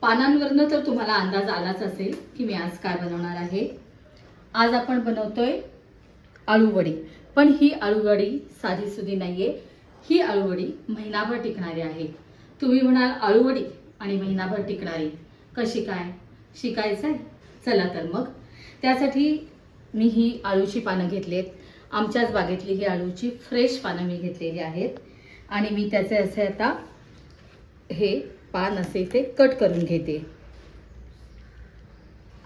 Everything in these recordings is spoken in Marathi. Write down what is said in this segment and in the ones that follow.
पानांवरनं तर तुम्हाला अंदाज आलाच असेल की मी आज काय बनवणार आहे. आज आपण बनवतोय आळूवडी. पण ही आळूवडी साधीसुधी आहे ही आळूवडी महिनाभर टिकणारी आहे. तुम्ही म्हणाल आळूवडी आणि महिनाभर टिकणारी. कशी काय? शिकायचं आहे चला तर मग. त्यासाठी मी ही आळूची पानं घेतलीत. आमच्याच बागेतली ही आळूची फ्रेश पानं मी घेतलेली आहेत. आणि मी त्याचे असे आता हे पान असे ते कट करून घेते.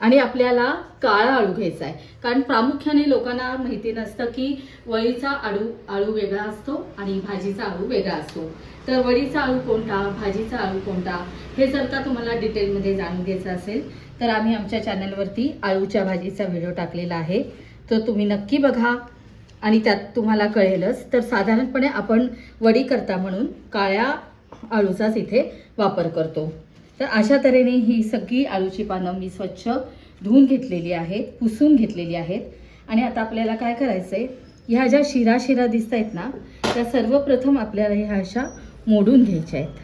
आणि आपल्याला काळा आळू घ्यायचा आहे. कारण प्रामुख्याने लोकांना माहिती नसतं की वळीचा आळू आळू वेगळा असतो आणि भाजीचा आळू वेगळा असतो. तर वडीचा आळू कोणता भाजीचा आळू कोणता हे जर का तुम्हाला डिटेलमध्ये जाणून घ्यायचं असेल तर आम्ही आमच्या चॅनलवरती आळूच्या भाजीचा व्हिडिओ टाकलेला आहे. तो तुम्ही नक्की बघा. आणि त्यात तुम्हाला कळेलच. तर साधारणपणे आपण वडी करता म्हणून काळ्या आळूचाच इथे वापर करतो. तर अशा तऱ्हेने ही सगळी आळूची पानं मी स्वच्छ धुवून घेतलेली आहेत पुसून घेतलेली आहेत. आणि आता आपल्याला काय करायचं आहे ह्या ज्या शिरा शिरा दिसत आहेत ना त्या सर्वप्रथम आपल्याला ह्या अशा मोडून घ्यायच्या आहेत.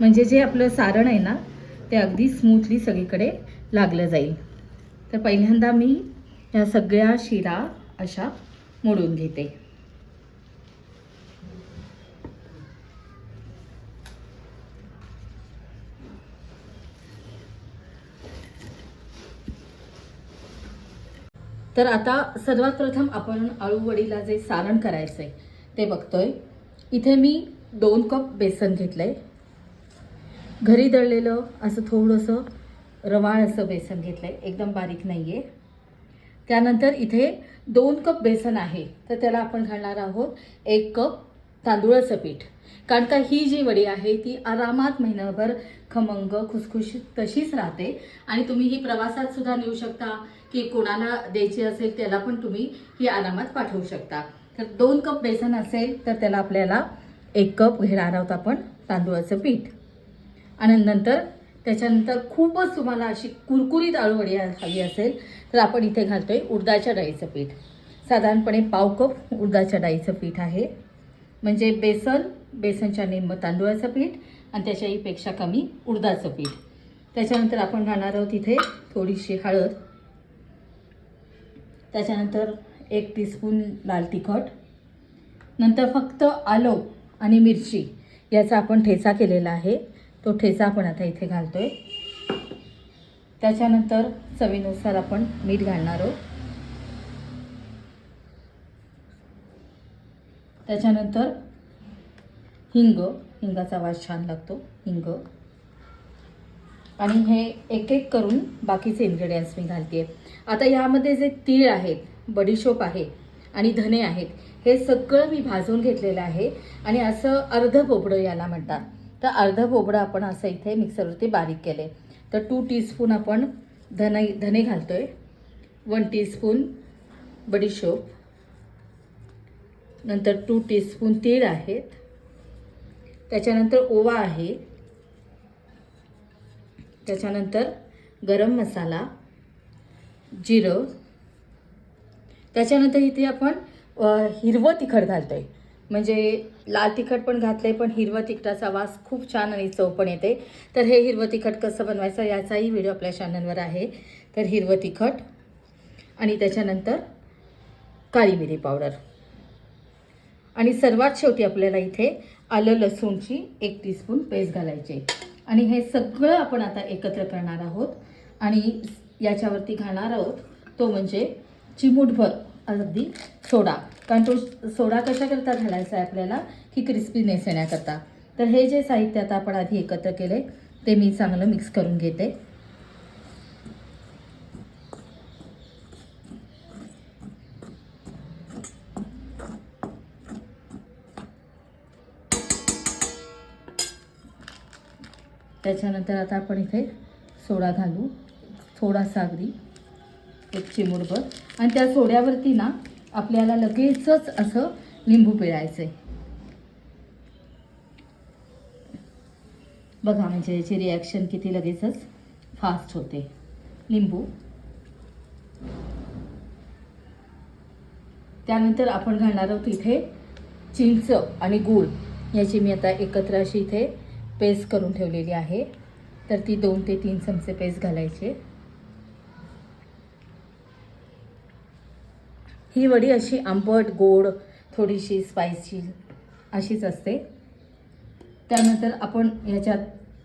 म्हणजे जे आपलं सारण आहे ना ते अगदी स्मूथली सगळीकडे लागलं जाईल. तर पहिल्यांदा मी ह्या सगळ्या शिरा अशा मोडून घेते. तर आता सर्वात प्रथम आपण अळूवडीला जे सारण करायचं आहे ते बघतोय. इथे मी दोन कप बेसन घेतलंय. घरी दळलेलं असं थोडंसं रवाळ असं बेसन घेतलंय एकदम बारीक नाही आहे त्यानंतर इथे दोन कप बेसन आहे तर त्याला आपण घालणार आहोत एक कप तांदूळाचं पीठ. कारण का ही जी वडी आहे ती आरामात महिनाभर खमंग खुसखुशीत तशीच राहते. आणि तुम्ही ही प्रवासात सुद्धा नेऊ शकता की कोणाला द्यायची असेल त्याला पण तुम्ही ही आरामात पाठवू शकता. तर दोन कप बेसन असेल तर त्याला आपल्याला एक कप घेणार आहोत आपण तांदूळाचं पीठ. आणि नंतर त्याच्यानंतर खूपच तुम्हाला अशी कुरकुरीत आळूवडी हवी असेल तर आपण इथे घालतोय उडदाच्या डाळीचं पीठ. साधारणपणे पाव कप उडदाच्या डाळीचं पीठ आहे. म्हणजे बेसन बेसनच्या निम्म तांदूळाचं पीठ आणि त्याच्याहीपेक्षा कमी उडदाचं पीठ. त्याच्यानंतर आपण घालणार आहोत इथे थोडीशी हळद. त्याच्यानंतर एक टीस्पून लाल तिखट नंतर फक्त आलो आणि मिरची याचा आपण ठेचा केलेला आहे. तो ठेचा आपण आता इथे घालतो आहे त्याच्यानंतर चवीनुसार आपण मीठ घालणार आहोत. त्याच्यानंतर हिंग हिंगाचा वास छान लागतो हिंग. आणि हे एक एक करून बाकीचे इन्ग्रेडियंट्स मी घालते आता यामध्ये जे तीळ आहेत बडीशोप आहे आणि धने आहेत हे सगळं मी भाजून घेतलेलं आहे आणि असं अर्ध पोबडं याला म्हणतात. तर अर्ध पोबडं आपण असं इथे मिक्सरवरती बारीक केले तर टू टीस्पून आपण धने धने आहे वन टीस्पून बडीशोप नंतर टू टीस्पून तीळ आहेत त्याच्यानंतर ओवा आहे त्याच्यानंतर गरम मसाला जिरं त्याच्यानंतर इथे आपण हिरवं तिखट घालतो आहे म्हणजे लाल तिखट पण घातलंय पण हिरवं तिखटाचा वास खूप छान आणि चव पण येते. तर हे हिरवं तिखट कसं बनवायचं याचाही व्हिडिओ आपल्या चॅनलवर आहे. तर हिरवं तिखट आणि त्याच्यानंतर काळी मिरी पावडर. आणि सर्वात शेवटी आपल्याला इथे आलं लसूणची एक टीस्पून पेस्ट घालायची आणि हे सगळं आपण आता एकत्र करणार आहोत आणि याच्यावरती घालणार आहोत तो म्हणजे चिमूटभर अगदी सोडा. कारण तो सोडा कशाकरता घालायचा आहे आपल्याला? की क्रिस्पीनेस येण्याकरता. तर हे जे साहित्य आता आपण आधी एकत्र केले ते मी चांगलं मिक्स करून घेते. त्याच्यानंतर आता आपण इथे सोडा घालू. थोडा सागरी एक चिमुडभर आणि त्या सोड्यावरती ना आपल्याला लगेचच असं लिंबू पिळायचं आहे बघा म्हणजे याची रिॲक्शन किती लगेचच फास्ट होते. लिंबू. त्यानंतर आपण घालणार आहोत इथे चिंच आणि गूळ. याची मी आता एकत्र अशी इथे पेस्ट करून ठेवलेली आहे. तर ती दोन ते तीन चमचे पेस्ट घालायचे. ही वडी अशी आंबट गोड थोडीशी स्पायसी अशीच असते. त्यानंतर आपण ह्याच्यात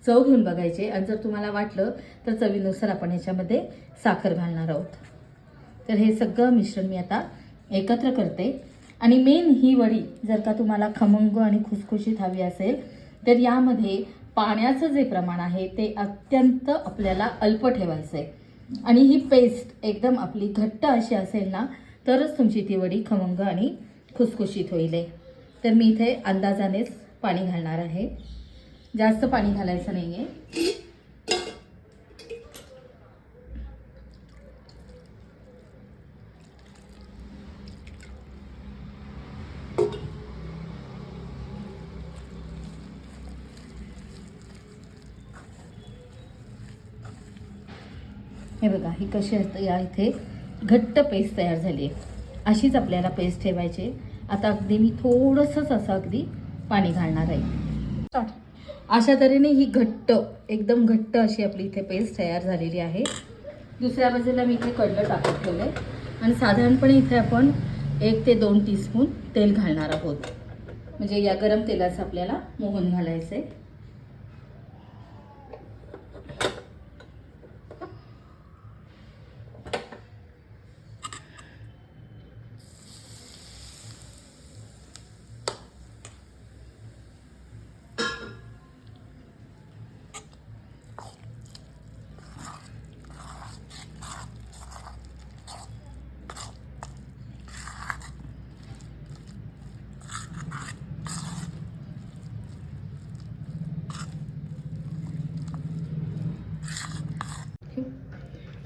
चव घेऊन बघायचे आणि जर तुम्हाला वाटलं तर चवीनुसार आपण ह्याच्यामध्ये साखर घालणार आहोत. तर हे सगळं मिश्रण मी आता एकत्र करते. आणि मेन ही वडी जर का तुम्हाला खमंग आणि खुसखुशीत हवी असेल तर यामध्ये पाण्याचं जे प्रमाण आहे ते अत्यंत आपल्याला अल्प ठेवायचं आहे आणि ही पेस्ट एकदम आपली घट्ट अशी असेल ना तरच तुमची ती वडी खमंग आणि खुसखुशीत होईल आहे. तर मी इथे अंदाजानेच पाणी घालणार आहे. जास्त पाणी घालायचं नाही आहे हे बघा ही कशी असतं या इथे घट्ट पेस्ट तयार झाली आहे. अशीच आपल्याला पेस्ट ठेवायची आता अगदी मी थोडंसंच असं अगदी पाणी घालणार आहे. अशा तऱ्हेने ही घट्ट एकदम घट्ट अशी आपली इथे पेस्ट तयार झालेली आहे. दुसऱ्या बाजूला मी इथे कडलं टाकत ठेवलं आहे आणि साधारणपणे इथे आपण एक ते दोन टीस्पून तेल घालणार आहोत. म्हणजे या गरम तेलाचं आपल्याला मोहन घालायचं आहे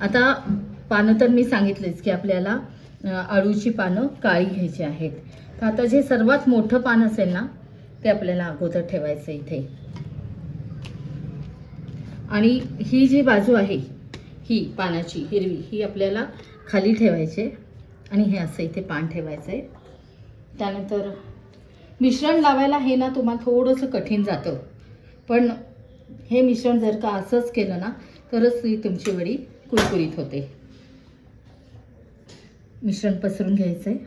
आता पानं तर मी सांगितलेच की आपल्याला अळूची पानं काळी घ्यायची आहेत. तर आता जे सर्वात मोठं पान असेल ना ते आपल्याला अगोदर ठेवायचं इथे. आणि ही जी बाजू आहे ही पानाची हिरवी ही आपल्याला खाली ठेवायचे आणि हे असं इथे पान ठेवायचं आहे. त्यानंतर मिश्रण लावायला हे ना तुम्हाला थोडंसं कठीण जातं. पण हे मिश्रण जर का असंच केलं ना तरच ती तुमची वडी कुरकुरीत होते. मिश्रण पसरून घ्यायचं आहे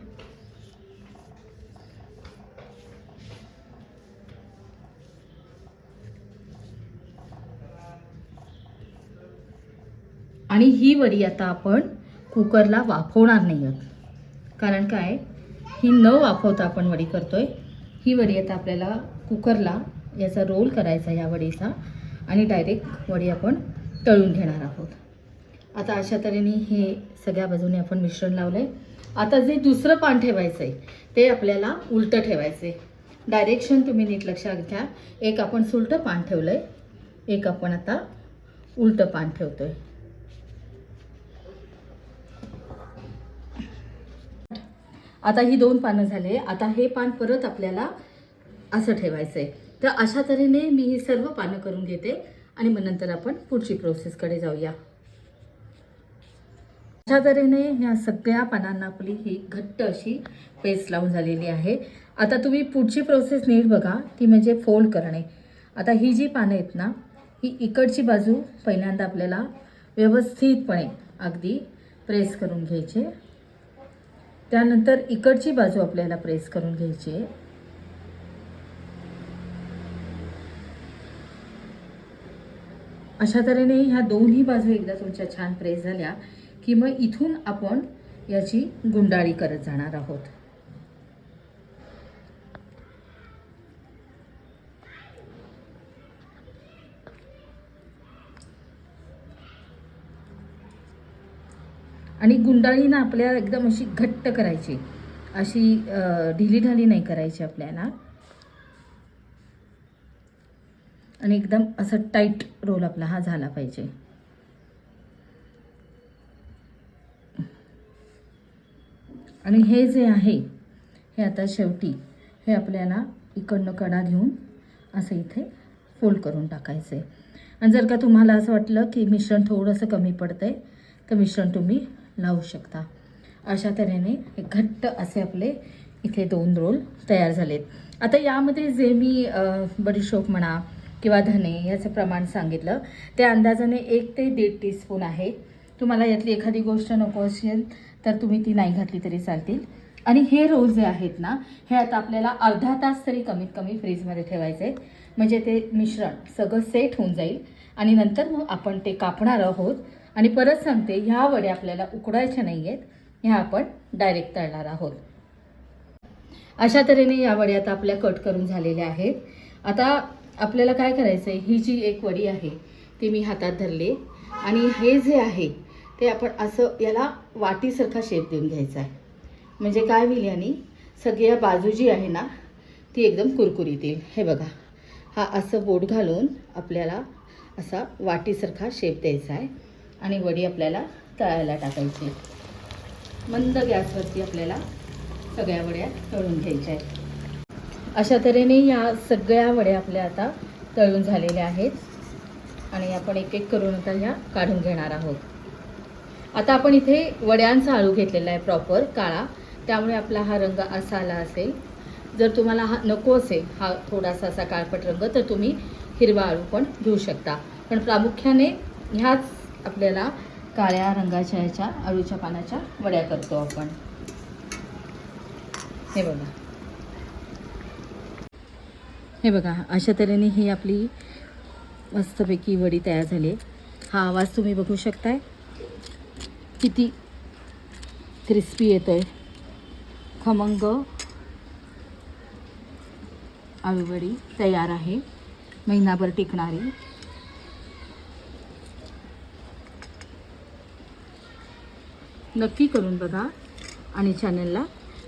आणि ही वडी आता आपण कुकरला वाफवणार नाही आहोत. कारण काय? ही न वाफवता आपण वडी करतोय. ही वडी आता आपल्याला कुकरला याचा रोल करायचा या वडीचा. आणि डायरेक्ट वडी आपण तळून घेणार आहोत. आता अशा तऱ्हेने हे सगळ्या बाजूने आपण मिश्रण लावलं आहे आता जे दुसरं पान ठेवायचं आहे ते आपल्याला उलटं ठेवायचं आहे डायरेक्शन तुम्ही नीट लक्षात घ्या. एक आपण सुलटं पान ठेवलं आहे एक आपण आता उलटं पान ठेवतो आहे आता ही दोन पानं झाले. आता हे पान परत आपल्याला असं ठेवायचं आहे तर अशा तऱ्हेने मी ही सर्व पानं करून घेते आणि मग नंतर आपण पुढची प्रोसेसकडे जाऊया. अशा तऱ्हेने ह्या सगळ्या पानांना आपली ही घट्ट अशी पेस्ट लावून झालेली आहे. आता तुम्ही पुढची प्रोसेस नीट बघा ती म्हणजे फोल्ड करणे. आता ही जी पानं आहेत ना ही इकडची बाजू पहिल्यांदा आपल्याला व्यवस्थितपणे अगदी प्रेस करून घ्यायचे. त्यानंतर इकडची बाजू आपल्याला प्रेस करून घ्यायची. आहे अशा तऱ्हेने ह्या दोन्ही बाजू एकदा तुमच्या छान प्रेस झाल्या. की मग इथून आपण याची गुंडाळी करत जाणार आहोत. आणि गुंडाळी ना आपल्याला एकदम अशी घट्ट करायची. अशी ढिली ढाली नाही करायची आपल्याला. आणि एकदम असं टाईट रोल आपला हा झाला पाहिजे. आणि हे जे आहे हे आता शेवटी हे आपल्याला इकडनं कडा घेऊन असं इथे फोल्ड करून टाकायचं आहे आणि जर का तुम्हाला असं वाटलं की मिश्रण थोडंसं कमी पडतं आहे तर मिश्रण तुम्ही लावू शकता. अशा तऱ्हेने हे घट्ट असे आपले इथे दोन रोल तयार झालेत. आता यामध्ये जे मी बडीशोप म्हणा किंवा धने याचं प्रमाण सांगितलं त्या अंदाजाने एक ते दीड टीस्पून आहे. तुम्हाला यातली एखादी गोष्ट नको असेल तर तुम्ही ती नाही घातली तरी चालतील. आणि हे रोल जे आहेत ना हे आता आपल्याला अर्धा तास तरी कमीत कमी फ्रीजमध्ये ठेवायचे आहेत म्हणजे ते मिश्रण सगळं सेट होऊन जाईल. आणि नंतर मग आपण ते कापणार आहोत. आणि परत सांगते ह्या वड्या आपल्याला उकडायच्या नाही आहेत ह्या आपण डायरेक्ट तळणार आहोत. अशा तऱ्हेने या वड्या आता आपल्या कट करून झालेल्या आहेत. आता आपल्याला काय करायचं आहे ही जी एक वडी आहे ती मी हातात धरली. आणि हे जे आहे ते आपण असं याला वाटीसारखा शेप देऊन घ्यायचा आहे. म्हणजे काय होईल यानी सगळी या बाजू जी आहे ना ती एकदम कुरकुरीत येईल. हे बघा हा असं बोट घालून आपल्याला असा वाटीसारखा शेप द्यायचा आहे आणि वडी आपल्याला तळायला टाकायची मंद गॅसवरती आपल्याला सगळ्या वड्या तळून घ्यायच्या आहेत. अशा तऱ्हेने या सगळ्या वड्या आपल्या आता तळून झालेल्या आहेत. आणि आपण एक एक करून आता ह्या काढून घेणार आहोत. आता आपण इथे वड्यांचा आळू घेतलेला आहे प्रॉपर काळा. त्यामुळे आपला हा रंग असा आला असेल. जर तुम्हाला हा नको असेल हा थोडासा असा काळपट रंग तर तुम्ही हिरवा आळू पण घेऊ शकता. पण प्रामुख्याने ह्याच आपल्याला काळ्या रंगाच्या ह्याच्या आळूच्या पानाच्या वड्या करतो आपण. हे बघा. हे बघा अशा तऱ्हेने ही आपली मस्तपैकी वडी तयार झाली आहे. हा आवाज तुम्ही बघू शकताय. किती क्रिस्पी येत आहे खमंग आळूवडी तयार आहे. महिनाभर टिकणारी. नक्की करून बघा आणि चॅनलला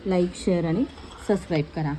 लाईक शेअर आणि सबस्क्राईब करा.